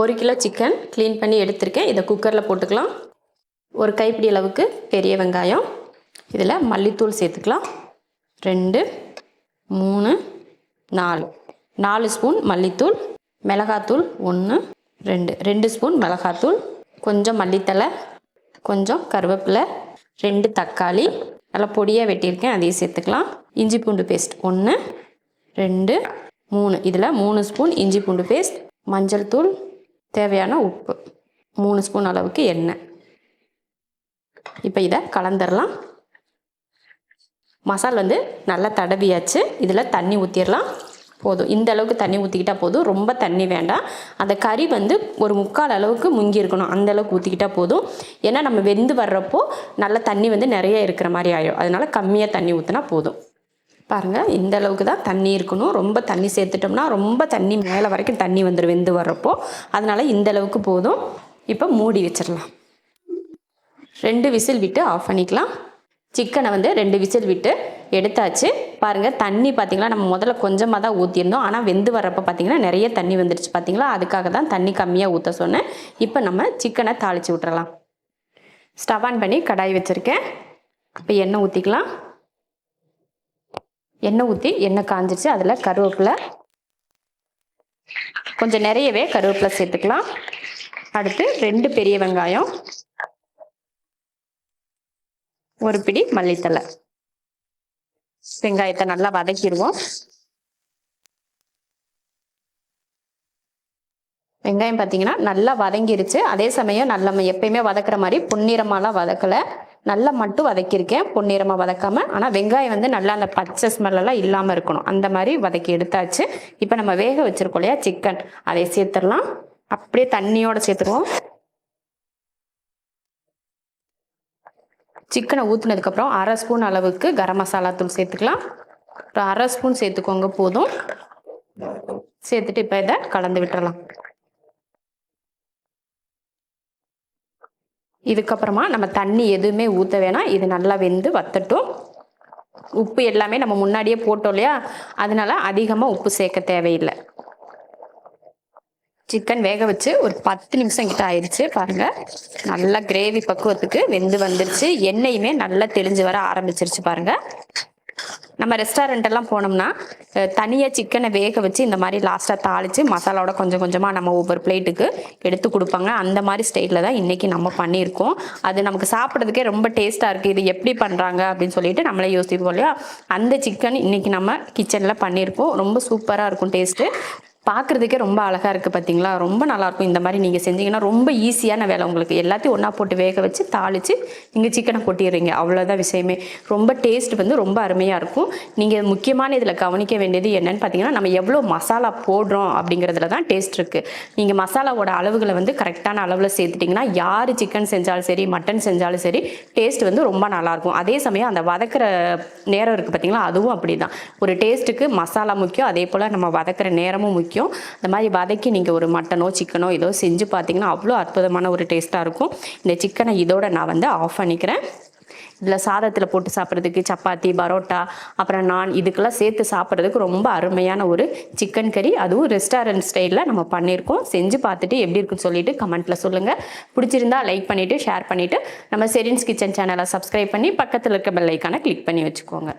ஒரு kilo chicken clean பண்ணி எடுத்திருக்கேன். இதை குக்கரில் போட்டுக்கலாம். ஒரு கைப்பிடி அளவுக்கு பெரிய வெங்காயம். இதில் மல்லித்தூள் சேர்த்துக்கலாம். ரெண்டு மூணு நாலு. நாலு ஸ்பூன் மல்லித்தூள் மிளகாத்தூள் ஒன்று ரெண்டு. ரெண்டு ஸ்பூன் மிளகாத்தூள் கொஞ்சம் மல்லித்தலை கொஞ்சம் கருவேப்பிலை ரெண்டு தக்காளி. நல்லா பொடியாக வெட்டியிருக்கேன். அதையும் சேர்த்துக்கலாம். இஞ்சி பூண்டு பேஸ்ட் ஒன்று ரெண்டு மூணு. இதில் மூணு ஸ்பூன் இஞ்சி பூண்டு பேஸ்ட் மஞ்சள் தூள் தேவையான உப்பு. மூணு ஸ்பூன் அளவுக்கு எண்ணெய். இப்போ இதை கலந்துடலாம் மசால் வந்து நல்லா தடவியாச்சு. இதில் தண்ணி ஊற்றிடலாம் போதும். இந்த அளவுக்கு தண்ணி ஊற்றிக்கிட்டால் போதும். ரொம்ப தண்ணி வேண்டாம். அந்த கறி வந்து ஒரு முக்கால் அளவுக்கு முங்கி இருக்கணும். அந்த அளவுக்கு ஊற்றிக்கிட்டால் போதும். ஏன்னா நம்ம வெந்து வர்றப்போ நல்ல தண்ணி வந்து நிறைய இருக்கிற மாதிரி ஆயிடும் அதனால் கம்மியாக தண்ணி ஊற்றினா போதும். பாருங்கள் இந்த அளவுக்கு தான் தண்ணி இருக்கணும். ரொம்ப தண்ணி சேர்த்துட்டோம்னா ரொம்ப தண்ணி மேலே வரைக்கும் தண்ணி வந்துடும் வெந்து வர்றப்போ. அதனால் இந்த அளவுக்கு போதும். இப்போ மூடி வச்சிடலாம். ரெண்டு விசில் விட்டு ஆஃப் பண்ணிக்கலாம். சிக்கனை வந்து ரெண்டு விசில் விட்டு எடுத்தாச்சு. பாருங்கள் தண்ணி பார்த்திங்களா நம்ம முதல்ல கொஞ்சமாக தான் ஊற்றிருந்தோம் ஆனால் வெந்து வரப்போ பார்த்தீங்கன்னா நிறைய தண்ணி வந்துடுச்சு பார்த்தீங்களா அதுக்காக தான் தண்ணி கம்மியாக ஊற்ற சொன்னேன். இப்போ நம்ம சிக்கனை தாளித்து விட்டுறலாம். ஸ்டவ் ஆன் பண்ணி கடாய் வச்சுருக்கேன். இப்போ எண்ணெய் ஊற்றிக்கலாம் எண்ணெய் ஊற்றி எண்ணெய் காஞ்சிருச்சு. அதில் கருவேப்பிலை. கொஞ்சம் நிறையவே கருவேப்பிலை சேர்த்துக்கலாம். அடுத்து ரெண்டு பெரிய வெங்காயம். ஒரு பிடி மல்லித்தலை வெங்காயத்தை நல்லா வதக்கிடுவோம். வெங்காயம் பார்த்தீங்கன்னா நல்லா வதங்கிருச்சு. அதே சமயம் நல்ல நம்ம எப்பயுமே வதக்குற மாதிரி பொன்னிறமாலாம் வதக்கலை. நல்லா மட்டும் வதக்கியிருக்கேன். பொன்னிறமாக வதக்காமல் ஆனால் வெங்காயம் வந்து நல்லா அந்த பச்சை ஸ்மெல்லாம் இல்லாமல் இருக்கணும். அந்த மாதிரி வதக்கி எடுத்தாச்சு. இப்போ நம்ம வேக வச்சிருக்கோம் இல்லையா சிக்கன் அதை சேர்த்துடலாம். அப்படியே தண்ணியோடு சேர்த்துருவோம் சிக்கனை ஊற்றுனதுக்கப்புறம் அரை ஸ்பூன் அளவுக்கு கரம் மசாலா தூள் சேர்த்துக்கலாம். ஒரு அரை ஸ்பூன் சேர்த்துக்கோங்க போதும். சேர்த்துட்டு இப்போ இதை கலந்து விட்டுறலாம். இதுக்கப்புறமா நம்ம தண்ணி எதுவுமே ஊற்ற வேணாம். இது நல்லா வெந்து வத்தட்டும். உப்பு எல்லாமே நம்ம முன்னாடியே போட்டோம் இல்லையா? அதனால அதிகமாக உப்பு சேர்க்க தேவையில்லை. சிக்கன் வேக வச்சு ஒரு பத்து நிமிஷம் கிட்ட ஆயிடுச்சு பாருங்க. நல்லா கிரேவி பக்குவத்துக்கு வெந்து வந்துருச்சு. எண்ணெயுமே நல்லா தெளிஞ்சு வர ஆரம்பிச்சிருச்சு பாருங்க. நம்ம ரெஸ்டாரண்ட் எல்லாம் போனோம்னா தனியாக சிக்கனை வேக வச்சு இந்த மாதிரி லாஸ்ட்டாக தாளித்து மசாலாவோட கொஞ்சம் கொஞ்சமாக நம்ம ஒவ்வொரு பிளேட்டுக்கு எடுத்து கொடுப்பாங்க. அந்த மாதிரி ஸ்டைலில் தான் இன்றைக்கி நம்ம பண்ணியிருக்கோம். அது நமக்கு சாப்பிட்றதுக்கே ரொம்ப டேஸ்ட்டாக இருக்குது இது எப்படி பண்ணுறாங்க அப்படின்னு சொல்லிட்டு நம்மளே யோசிப்போம் இல்லையா? அந்த சிக்கன் இன்றைக்கி நம்ம கிச்சனில் பண்ணியிருக்கோம் ரொம்ப சூப்பராக இருக்கும் டேஸ்ட்டு பார்க்குறதுக்கே ரொம்ப அழகாக இருக்குது பார்த்தீங்களா ரொம்ப நல்லாயிருக்கும். இந்த மாதிரி நீங்கள் செஞ்சீங்கன்னா ரொம்ப ஈஸியான வேலை உங்களுக்கு. எல்லாத்தையும் ஒன்றா போட்டு வேக வச்சு தாளித்து நீங்கள் சிக்கனை கொட்டிடுறீங்க. அவ்வளோதான் விஷயமே. ரொம்ப டேஸ்ட் வந்து ரொம்ப அருமையாக இருக்கும். நீங்கள் முக்கியமான இதில் கவனிக்க வேண்டியது என்னென்னு பார்த்தீங்கன்னா நம்ம எவ்வளோ மசாலா போடுறோம் அப்படிங்கிறதுல தான் டேஸ்ட் இருக்குது நீங்கள் மசாலாவோட அளவுகளை வந்து கரெக்டான அளவில் சேர்த்துட்டிங்கன்னா யார் சிக்கன் செஞ்சாலும் சரி மட்டன் செஞ்சாலும் சரி டேஸ்ட் வந்து ரொம்ப நல்லாயிருக்கும். அதே சமயம் அந்த வதக்கிற நேரம் இருக்குது பார்த்தீங்களா அதுவும் அப்படி தான் ஒரு டேஸ்ட்டுக்கு மசாலா முக்கியம் அதே போல் நம்ம வதக்கிற நேரமும் முக்கியம். இந்த மாதிரி வதக்கி நீங்கள் ஒரு மட்டனோ சிக்கனோ ஏதோ செஞ்சு பார்த்தீங்கன்னா அவ்வளோ அற்புதமான ஒரு டேஸ்ட்டாக இருக்கும். இந்த சிக்கனை இதோட நான் வந்து ஆஃப் பண்ணிக்கிறேன். இதில் சாதத்தில் போட்டு சாப்பிட்றதுக்கு சப்பாத்தி பரோட்டா அப்புறம் நான் இதுக்கெல்லாம் சேர்த்து சாப்பிட்றதுக்கு ரொம்ப அருமையான ஒரு சிக்கன் கறி அதுவும் ரெஸ்டாரண்ட் ஸ்டைலில் நம்ம பண்ணியிருக்கோம். செஞ்சு பார்த்துட்டு எப்படி இருக்குன்னு சொல்லிட்டு கமெண்ட்டில் சொல்லுங்கள் பிடிச்சிருந்தா லைக் பண்ணிவிட்டு ஷேர் பண்ணிவிட்டு நம்ம செரின்ஸ் கிச்சன் சேனலை சப்ஸ்கிரைப் பண்ணி பக்கத்தில் இருக்க பெல் ஐக்கானை கிளிக் பண்ணி வச்சுக்கோங்க.